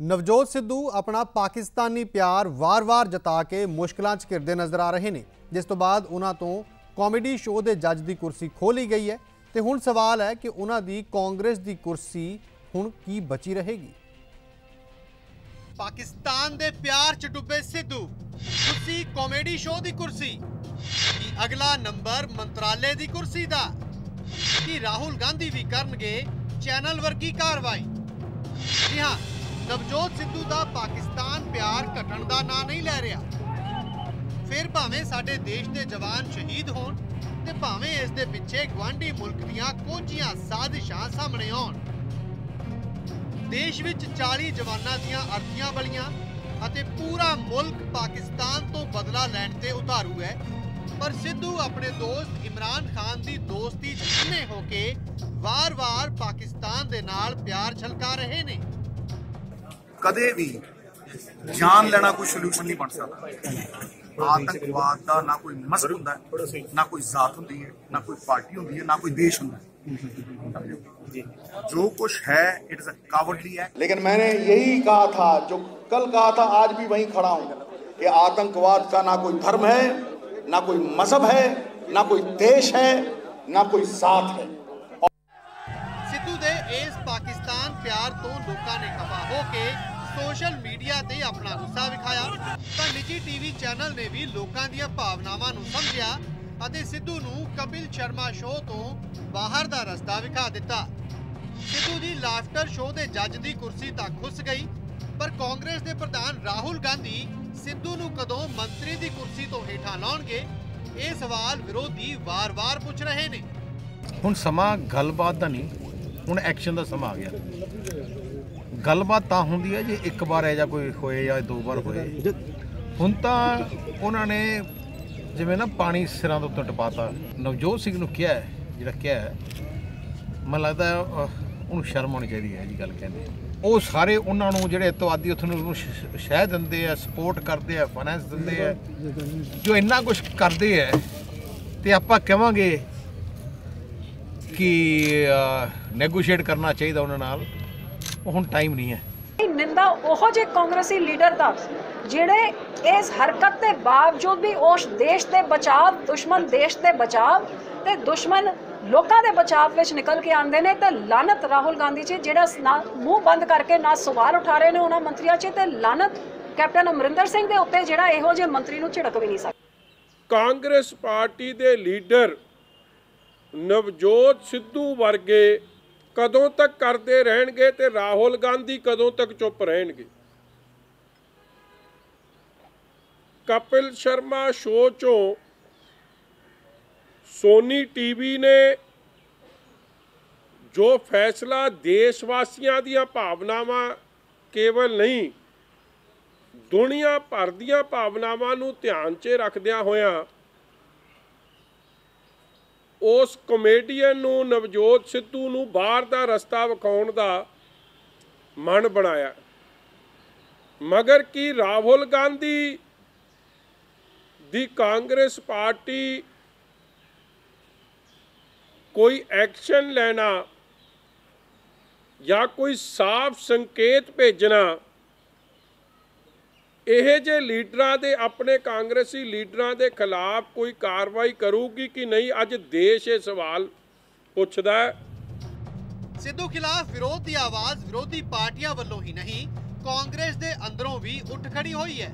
ਨਵਜੋਤ ਸਿੱਧੂ ਆਪਣਾ ਪਾਕਿਸਤਾਨੀ ਪਿਆਰ ਵਾਰ-ਵਾਰ ਜਤਾ ਕੇ ਮੁਸ਼ਕਲਾਂ 'ਚ ਘਿਰਦੇ ਨਜ਼ਰ ਆ ਰਹੇ ਨੇ, ਜਿਸ ਤੋਂ ਬਾਅਦ ਉਹਨਾਂ ਤੋਂ ਕਾਮੇਡੀ ਸ਼ੋਅ ਦੇ ਜੱਜ ਦੀ ਕੁਰਸੀ ਖੋਲੀ ਗਈ ਹੈ ਤੇ ਹੁਣ ਸਵਾਲ ਹੈ ਕਿ ਉਹਨਾਂ ਦੀ ਕਾਂਗਰਸ ਦੀ ਕੁਰਸੀ ਹੁਣ ਕੀ ਬਚੀ ਰਹੇਗੀ? ਪਾਕਿਸਤਾਨ ਦੇ ਪਿਆਰ 'ਚ ਡੁੱਬੇ ਸਿੱਧੂ ਕੁਰਸੀ ਕਾਮੇਡੀ ਸ਼ੋਅ ਦੀ ਕੁਰਸੀ ਅਗਲਾ ਨੰਬਰ ਮੰਤਰਾਲੇ ਦੀ ਕੁਰਸੀ ਦਾ, ਕਿ ਰਾਹੁਲ ਗਾਂਧੀ ਵੀ ਕਰਨਗੇ ਚੈਨਲ ਵਰਗੀ ਕਾਰਵਾਈ? ਜੀ ਹਾਂ ਨਵਜੋਤ ਸਿੱਧੂ ਦਾ ਪਾਕਿਸਤਾਨ ਪਿਆਰ ਘਟਣ ਦਾ ਨਾਂ ਨਹੀਂ ਲੈ ਰਿਹਾ। ਫਿਰ ਭਾਵੇਂ ਸਾਡੇ ਦੇਸ਼ ਦੇ ਜਵਾਨ ਸ਼ਹੀਦ ਹੋਣ ਤੇ ਭਾਵੇਂ ਇਸ ਦੇ ਪਿੱਛੇ ਗਵਾਂਢੀ ਮੁਲਕ ਦੀਆਂ ਕੋਝੀਆਂ ਸਾਜ਼ਿਸ਼ਾਂ ਸਾਹਮਣੇ ਆਉਣ। ਦੇਸ਼ ਵਿੱਚ 40 ਜਵਾਨਾਂ ਦੀਆਂ ਅਰਥੀਆਂ ਬਲੀਆਂ ਅਤੇ ਪੂਰਾ ਮੁਲਕ ਪਾਕਿਸਤਾਨ ਤੋਂ ਬਦਲਾ ਲੈਣ ਤੇ ਉਤਾਰੂ ਹੈ, ਪਰ ਸਿੱਧੂ ਆਪਣੇ ਦੋਸਤ ਇਮਰਾਨ ਖਾਨ ਦੀ ਦੋਸਤੀ 'ਚ ਹੋ ਕੇ ਵਾਰ-ਵਾਰ ਪਾਕਿਸਤਾਨ ਦੇ ਨਾਲ ਪਿਆਰ ਛਲਕਾ ਰਹੇ ਨੇ। ਕਦੇ ਵੀ ਜਾਨ ਲੈਣਾ ਕੋਈ ਸੋਲੂਸ਼ਨ ਨਹੀਂ ਬਣ ਸਕਦਾ ਆਤੰਕਵਾਦ ਦਾ ਨਾ ਕੋਈ ਮਜ਼ਹਬ ਹੁੰਦਾ ਹੈ, ਨਾ ਕੋਈ ਜ਼ਾਤ ਹੁੰਦੀ ਹੈ ਨਾ ਕੋਈ ਪਾਰਟੀ ਹੁੰਦੀ ਹੈ ਨਾ ਕੋਈ ਦੇਸ਼ ਹੁੰਦਾ ਹੈ जो कुछ है it is a cowardly act लेकिन मैंने यही कहा था जो कल कहा था आज भी वहीं खड़ा हूं कि आतंकवाद का ना कोई धर्म है ना कोई मजहब है ना कोई देश है ना कोई साथ है ਸਿੱਧੂ ਦੇ ਇਸ ਪਾਕਿਸਤਾਨ ਪਿਆਰ ਤੋਂ ਲੋਕਾਂ ਨੇ ਖਫਾ ਹੋ ਕੇ ਸੋਸ਼ਲ ਮੀਡੀਆ ਤੇ ਆਪਣਾ ਗੁੱਸਾ ਵਿਖਾਇਆ, ਤਾਂ ਨਿੱਜੀ ਟੀਵੀ ਚੈਨਲ ਨੇ ਵੀ ਲੋਕਾਂ ਦੀਆਂ ਭਾਵਨਾਵਾਂ ਨੂੰ ਸਮਝਿਆ ਅਤੇ ਸਿੱਧੂ ਨੂੰ ਕਪਿਲ ਸ਼ਰਮਾ ਸ਼ੋਅ ਤੋਂ ਬਾਹਰ ਦਾ ਰਸਤਾ ਵਿਖਾ ਦਿੱਤਾ। ਸਿੱਧੂ ਦੀ ਲਾਫਟਰ ਸ਼ੋਅ ਦੇ ਜੱਜ ਦੀ ਕੁਰਸੀ ਤੱਕ ਖੁੱਸ ਗਈ, ਪਰ ਕਾਂਗਰਸ ਦੇ ਪ੍ਰਧਾਨ ਰਾਹੁਲ ਗਾਂਧੀ ਸਿੱਧੂ ਨੂੰ ਕਦੋਂ ਮੰਤਰੀ ਦੀ ਕੁਰਸੀ ਤੋਂ ਹੇਠਾਂ ਲਾਉਣਗੇ, ਇਹ ਸਵਾਲ ਵਿਰੋਧੀ ਵਾਰ-ਵਾਰ ਪੁੱਛ ਰਹੇ ਨੇ। ਹੁਣ ਸਮਾਂ ਗੱਲਬਾਤ ਦਾ ਨਹੀਂ, ਹੁਣ ਐਕਸ਼ਨ ਦਾ ਸਮਾਂ ਆ ਗਿਆ। ਗੱਲਬਾਤ ਤਾਂ ਹੁੰਦੀ ਹੈ ਜੇ, ਇੱਕ ਵਾਰ ਹੈ ਜਾਂ ਕੋਈ ਹੋਏ ਜਾਂ ਦੋ ਵਾਰ ਹੋਏ। ਹੁਣ ਤਾਂ ਉਹਨਾਂ ਨੇ ਜਿਵੇਂ ਨਾ ਪਾਣੀ ਸਿਰਾਂ ਦੇ ਉੱਤੇ ਟਪਾਤਾ। ਨਵਜੋਤ ਸਿੰਘ ਨੂੰ ਕਿਹਾ ਜਿਹੜਾ ਕਿਹਾ ਮੈਨੂੰ ਲੱਗਦਾ ਉਹਨੂੰ ਸ਼ਰਮ ਆਉਣੀ ਚਾਹੀਦੀ ਹੈ ਜੀ ਗੱਲ ਕਹਿੰਦੇ ਉਹ ਸਾਰੇ ਉਹਨਾਂ ਨੂੰ ਜਿਹੜੇ ਅਤਵਾਦੀ ਉੱਥੇ ਨੂੰ ਸ਼- ਸ਼ਹਿ ਦਿੰਦੇ ਆ ਸਪੋਰਟ ਕਰਦੇ ਆ ਫਾਈਨੈਂਸ ਦਿੰਦੇ ਆ, ਜੋ ਇੰਨਾ ਕੁਝ ਕਰਦੇ ਆ, ਤੇ ਆਪਾਂ ਕਹਾਂਗੇ ਕਿ ਨੈਗੋਸ਼ੀਏਟ ਕਰਨਾ ਚਾਹੀਦਾ ਉਹਨਾਂ ਨਾਲ। ਹੁਣ ਟਾਈਮ ਨਹੀਂ ਹੈ। ਇਹ ਨਿੰਦਾ ਉਹੋ ਜਿਹੇ ਕਾਂਗਰਸੀ ਲੀਡਰ ਦਾ ਜਿਹੜੇ ਇਸ ਹਰਕਤ ਦੇ ਬਾਵਜੂਦ ਵੀ ਉਸ ਦੇਸ਼ ਦੇ ਬਚਾਅ ਦੁਸ਼ਮਣ ਦੇਸ਼ ਦੇ ਬਚਾਅ ਤੇ ਦੁਸ਼ਮਣ ਲੋਕਾਂ ਦੇ ਬਚਾਅ ਵਿੱਚ ਨਿਕਲ ਕੇ ਆਉਂਦੇ ਨੇ ਤੇ ਲਾਨਤ ਰਾਹੁਲ ਗਾਂਧੀ ਜੀ ਜਿਹੜਾ ਮੂੰਹ ਬੰਦ ਕਰਕੇ ਨਾ ਸਵਾਲ ਉਠਾ ਰਹੇ ਨੇ ਉਹਨਾਂ ਮੰਤਰੀਆਂ 'ਚ ਤੇ ਲਾਨਤ ਕੈਪਟਨ ਅਮਰਿੰਦਰ ਸਿੰਘ ਦੇ ਉੱਤੇ ਜਿਹੜਾ ਇਹੋ ਜਿਹੇ ਮੰਤਰੀ ਨੂੰ ਝਿੜਕ ਵੀ ਨਹੀਂ ਸਕਦਾ ਕਾਂਗਰਸ ਪਾਰਟੀ ਦੇ ਲੀਡਰ ਨਵਜੋਤ ਸਿੱਧੂ ਵਰਗੇ ਕਦੋਂ ਤੱਕ ਕਰਦੇ ਰਹਿਣਗੇ ਤੇ ਰਾਹੁਲ ਗਾਂਧੀ ਕਦੋਂ ਤੱਕ ਚੁੱਪ ਰਹਿਣਗੇ? ਕਪਿਲ ਸ਼ਰਮਾ ਸ਼ੋਅ ਚੋਂ ਸੋਨੀ ਟੀਵੀ ਨੇ ਜੋ ਫੈਸਲਾ ਦੇਸ਼ ਵਾਸੀਆਂ ਦੀਆਂ ਭਾਵਨਾਵਾਂ ਕੇਵਲ ਨਹੀਂ, ਦੁਨੀਆ ਭਰ ਦੀਆਂ ਭਾਵਨਾਵਾਂ ਨੂੰ ਧਿਆਨ 'ਚ ਰੱਖਦਿਆਂ ਹੋਇਆਂ ਉਸ ਕਮੇਡੀਅਨ ਨੂੰ, ਨਵਜੋਤ ਸਿੱਧੂ ਨੂੰ ਬਾਹਰ ਦਾ ਰਸਤਾ ਵਿਖਾਉਣ ਦਾ ਮਨ ਬਣਾਇਆ। ਮਗਰ ਕੀ ਰਾਹੁਲ ਗਾਂਧੀ ਦੀ ਕਾਂਗਰਸ ਪਾਰਟੀ ਕੋਈ ਐਕਸ਼ਨ ਲੈਣਾ ਜਾਂ ਕੋਈ ਸਾਫ਼ ਸੰਕੇਤ ਭੇਜਣਾ ਇਹ ਜੇ ਲੀਡਰਾਂ ਦੇ ਆਪਣੇ ਕਾਂਗਰਸੀ ਲੀਡਰਾਂ ਦੇ ਖਿਲਾਫ ਕੋਈ ਕਾਰਵਾਈ ਕਰੂਗੀ ਕਿ ਨਹੀਂ ਅੱਜ ਦੇਸ਼ ਇਹ ਸਵਾਲ ਪੁੱਛਦਾ ਸਿੱਧੂ ਖਿਲਾਫ ਵਿਰੋਧ ਦੀ ਆਵਾਜ਼ ਵਿਰੋਧੀ ਪਾਰਟੀਆਂ ਵੱਲੋਂ ਹੀ ਨਹੀਂ ਕਾਂਗਰਸ ਦੇ ਅੰਦਰੋਂ ਵੀ ਉੱਠ ਖੜੀ ਹੋਈ ਹੈ।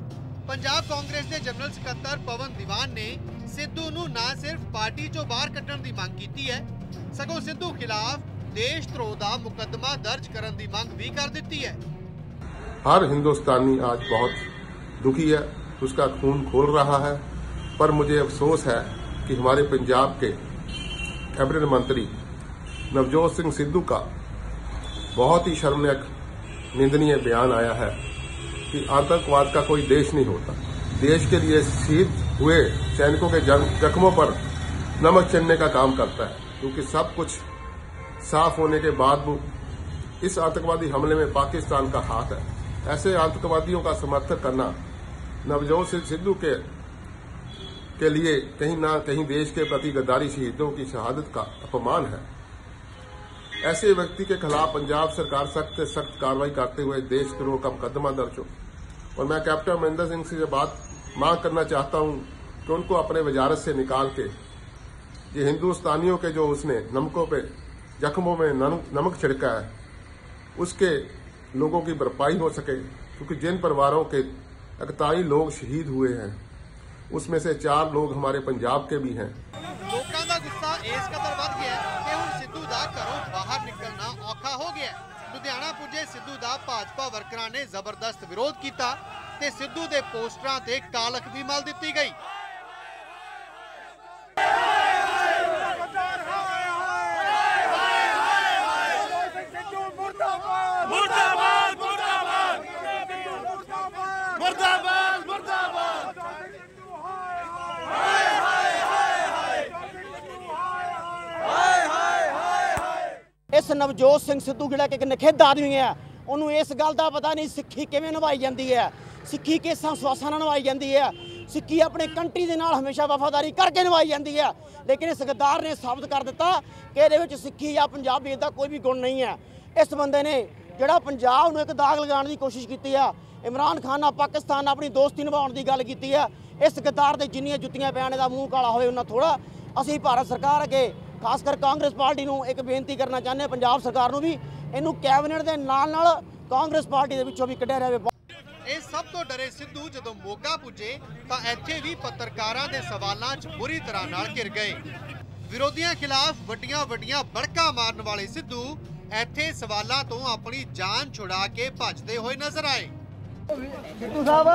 ਪੰਜਾਬ ਕਾਂਗਰਸ ਦੇ ਜਨਰਲ ਸਕੱਤਰ ਪਵਨ ਦੀਵਾਨ ਨੇ ਸਿੱਧੂ ਨੂੰ ਨਾ ਸਿਰਫ ਪਾਰਟੀ ਚੋਂ ਬਾਹਰ ਕੱਢਣ ਦੀ ਮੰਗ ਕੀਤੀ ਹੈ ਸਗੋਂ ਸਿੱਧੂ ਖਿਲਾਫ ਦੇਸ਼ ਧਰੋਹ ਦਾ ਮੁਕੱਦਮਾ ਦਰਜ ਕਰਨ ਦੀ ਮੰਗ ਵੀ ਕਰ ਦਿੱਤੀ ਹੈ। ਹਰ ਹਿੰਦੁਸਤਾਨੀ ਅੱਜ ਬਹੁਤ दुखी है, उसका खून खोल रहा है, पर मुझे अफसोस है कि हमारे पंजाब के कैबिनेट मंत्री नवजोत सिंह सिद्धू का बहुत ही शर्मनाक निंदनीय बयान आया है कि आतंकवाद का कोई देश नहीं होता। देश के लिए शहीद हुए सैनिकों के जख्मों पर नमक चढ़ने का काम करता है, क्योंकि सब कुछ साफ़ होने के बाद इस आतंकवादी हमले में पाकिस्तान का हाथ है। ऐसे आतंकवादियों का समर्थन करना नवजोत सिंह सिद्धू के के लिए कहीं ना कहीं देश के प्रति गद्दारी शहीदों की शहादत का अपमान है। ऐसे व्यक्ति के खिलाफ पंजाब सरकार सख्त से सख्त कार्रवाई करते हुए देशद्रोह का मुकदमा दर्ज हो। और मैं कैप्टन अमरिंदर सिंह से बात मांग करना चाहता हूँ कि उनको अपने वजारत से निकाल के, ये हिंदुस्तानियों के जो उसने नमकों पे, जख्मों में नमक छिड़का है, उसके लोगों की भरपाई हो सके, क्योंकि जिन परिवारों के इकतालीस लोग शहीद हुए हैं उसमें से चार लोग हमारे पंजाब के भी हैं ਲੋਕਾਂ ਦਾ ਗੁੱਸਾ ਇਸ ਕਦਰ ਵੱਧ ਗਿਆ ਹੈ ਕਿ ਹੁਣ ਸਿੱਧੂ ਦਾ ਘਰੋਂ ਬਾਹਰ ਨਿਕਲਣਾ ਔਖਾ ਹੋ ਗਿਆ ਹੈ। ਲੁਧਿਆਣਾ ਪੁੱਜੇ ਸਿੱਧੂ ਦਾ ਭਾਜਪਾ ਵਰਕਰਾਂ ਨੇ ਜ਼ਬਰਦਸਤ ਵਿਰੋਧ ਕੀਤਾ ਤੇ ਸਿੱਧੂ ਦੇ ਪੋਸਟਰਾਂ ਤੇ ਕਾਲਖ ਵੀ ਮਲ ਦਿੱਤੀ ਗਈ ਨਵਜੋਤ ਸਿੰਘ ਸਿੱਧੂ ਜਿਹੜਾ ਕਿ ਇੱਕ ਨਖੇਧ ਆਦਮੀ ਹੈ, ਉਹਨੂੰ ਇਸ ਗੱਲ ਦਾ ਪਤਾ ਨਹੀਂ ਸਿੱਖੀ ਕਿਵੇਂ ਨਿਭਾਈ ਜਾਂਦੀ ਹੈ, ਸਿੱਖੀ ਕਿਸ ਸੰਸਵਾਸਾਂ ਨਾਲ ਨਿਭਾਈ ਜਾਂਦੀ ਹੈ, ਸਿੱਖੀ ਆਪਣੇ ਕੰਟਰੀ ਦੇ ਨਾਲ ਹਮੇਸ਼ਾ ਵਫਾਦਾਰੀ ਕਰਕੇ ਨਿਭਾਈ ਜਾਂਦੀ ਹੈ, ਲੇਕਿਨ ਇਸ ਗੱਦਾਰ ਨੇ ਸਾਬਤ ਕਰ ਦਿੱਤਾ ਕਿ ਇਹਦੇ ਵਿੱਚ ਸਿੱਖੀ ਜਾਂ ਪੰਜਾਬੀਅਤ ਦਾ ਕੋਈ ਵੀ ਗੁਣ ਨਹੀਂ ਹੈ। ਇਸ ਬੰਦੇ ਨੇ ਜਿਹੜਾ ਪੰਜਾਬ ਨੂੰ ਇੱਕ ਦਾਗ ਲਗਾਉਣ ਦੀ ਕੋਸ਼ਿਸ਼ ਕੀਤੀ ਆ, ਇਮਰਾਨ ਖਾਨ ਨਾਲ ਪਾਕਿਸਤਾਨ ਆਪਣੀ ਦੋਸਤੀ ਨਿਭਾਉਣ ਦੀ ਗੱਲ ਕੀਤੀ ਆ ਇਸ ਗੱਦਾਰ ਦੇ ਜਿੰਨੀਆਂ ਜੁੱਤੀਆਂ ਪੈਣ ਦਾ ਮੂੰਹ ਕਾਲਾ ਹੋਵੇ ਉਹਨਾਂ ਥੋੜਾ ਅਸੀਂ ਭਾਰਤ ਸਰਕਾਰ ਅੱਗੇ ਖਾਸ ਕਰ ਕਾਂਗਰਸ ਪਾਰਟੀ ਨੂੰ ਇੱਕ ਬੇਨਤੀ ਕਰਨਾ ਚਾਹੁੰਦੇ ਪੰਜਾਬ ਸਰਕਾਰ ਨੂੰ ਵੀ ਇਹਨੂੰ ਕੈਬਨਿਟ ਦੇ ਨਾਲ ਨਾਲ ਕਾਂਗਰਸ ਪਾਰਟੀ ਦੇ ਵਿੱਚੋਂ ਵੀ ਕੱਢਿਆ ਜਾਵੇ। ਇਹ ਸਭ ਤੋਂ ਡਰੇ ਸਿੱਧੂ, ਜਦੋਂ ਮੋਗਾ ਪੁੱਜੇ, ਤਾਂ ਇੱਥੇ ਵੀ ਪੱਤਰਕਾਰਾਂ ਦੇ ਸਵਾਲਾਂ 'ਚ ਬੁਰੀ ਤਰ੍ਹਾਂ ਨਾਲ ਘਿਰ ਗਏ। ਵਿਰੋਧੀਆਂ ਖਿਲਾਫ ਵੱਡੀਆਂ ਵੱਡੀਆਂ ਬੜਕਾ ਮਾਰਨ ਵਾਲੇ ਸਿੱਧੂ ਇੱਥੇ ਸਵਾਲਾਂ ਤੋਂ ਆਪਣੀ ਜਾਨ ਛੁਡਾ ਕੇ ਭੱਜਦੇ ਹੋਏ ਨਜ਼ਰ ਆਏ। ਸਿੱਧੂ ਸਾਹਿਬ।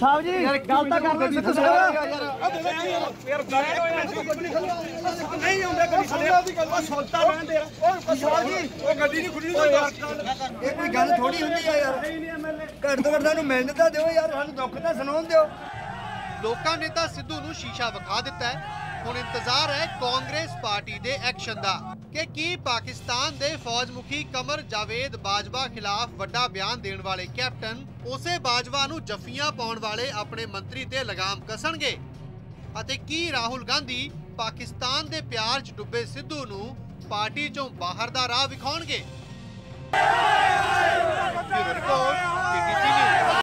ਸਾਹਿਬ ਜੀ ਗੱਲ ਤਾਂ ਕਰਦੇ ਸਿੱਧੂ ਸਾਹਿਬ। ਨਹੀਂ ਹੁੰਦੇ ਕਦੀ ਸੁਣਿਆ ਦੀ ਗੱਲ ਸੁਣਤਾ ਰਹਿੰਦੇ ਉਹ ਸਾਹਿਬ ਜੀ। ਉਹ ਗੱਡੀ ਨਹੀਂ ਖੁੱਲੀ ਯਾਰ ਇਹ ਕੋਈ ਗੱਲ ਥੋੜੀ ਹੁੰਦੀ ਆ ਯਾਰ। ਘੱਟ ਤੋਂ ਘੱਟ ਸਾਨੂੰ ਮਿਲਣ ਤਾਂ ਦਿਓ ਯਾਰ ਸਾਨੂੰ ਦੁੱਖ ਤਾਂ ਸੁਣਾਉਣ ਦਿਓ। ਲੋਕਾਂ ਨੇ ਤਾਂ ਸਿੱਧੂ ਨੂੰ ਸ਼ੀਸ਼ਾ ਵਿਖਾ ਦਿੱਤਾ ਹੈ। ਹੁਣ ਇੰਤਜ਼ਾਰ ਹੈ ਕਾਂਗਰਸ ਪਾਰਟੀ ਦੇ ਐਕਸ਼ਨ ਦਾ ਕਿ ਕੀ ਪਾਕਿਸਤਾਨ ਦੇ ਫੌਜ ਮੁਖੀ ਕਮਰ ਜਾਵੇਦ ਬਾਜਵਾ ਖਿਲਾਫ ਵੱਡਾ ਬਿਆਨ ਦੇਣ ਵਾਲੇ ਕੈਪਟਨ ਉਸੇ ਬਾਜਵਾ ਨੂੰ ਜਫ਼ੀਆਂ ਪਾਉਣ ਵਾਲੇ ਆਪਣੇ ਮੰਤਰੀ ਤੇ ਲਗਾਮ ਕਸਣਗੇ। ਅਤੇ ਕੀ ਰਾਹੁਲ ਗਾਂਧੀ ਪਾਕਿਸਤਾਨ ਦੇ ਪਿਆਰ 'ਚ ਡੁੱਬੇ ਸਿੱਧੂ ਨੂੰ ਪਾਰਟੀ 'ਚੋਂ ਬਾਹਰ ਦਾ ਰਾਹ ਵਿਖਾਉਣਗੇ? ਰਿਪੋਰਟ